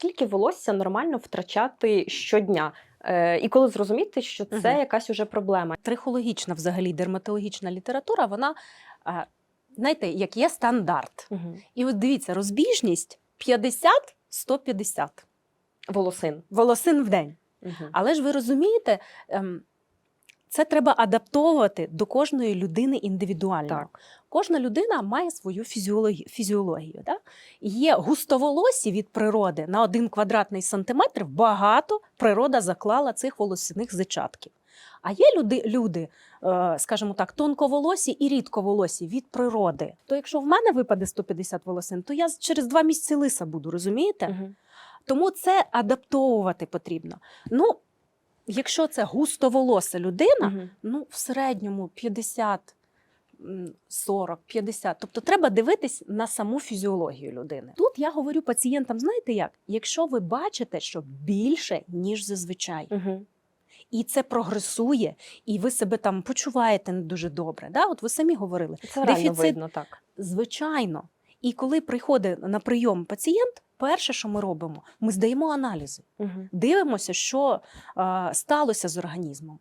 Скільки волосся нормально втрачати щодня? Е, і коли зрозуміти, що це Мгм. якась уже проблема? Трихологічна, взагалі, дерматологічна література, вона, е, знаєте, як є стандарт. І от дивіться, розбіжність 50-150 Волосин. волосин в день. Угу. Але ж ви розумієте, ем, це треба адаптовувати до кожної людини індивідуально. Так. Кожна людина має свою фізіологію. фізіологію да? Є густоволосі від природи на один квадратний сантиметр. Багато природа заклала цих волосяних зачатків. А є люди, люди, е, скажімо так, тонковолосі і рідковолосі від природи. То якщо в мене випаде 150 волосин, то я через два місяці лиса буду, розумієте? Угу. Тому це адаптовувати потрібно. Ну, якщо це густоволоса людина, Угу. ну, в середньому 50, 40, 50. Тобто треба дивитись на саму фізіологію людини. Тут я говорю пацієнтам, знаєте як? Якщо ви бачите, що більше, ніж зазвичай, Угу. і це прогресує, і ви себе там почуваєте не дуже добре. Да? От ви самі говорили, Це Дефіцит- видно, так. звичайно. І коли приходить на прийом пацієнт, перше, що ми робимо, ми здаємо аналізи Угу. дивимося, що е, сталося з організмом.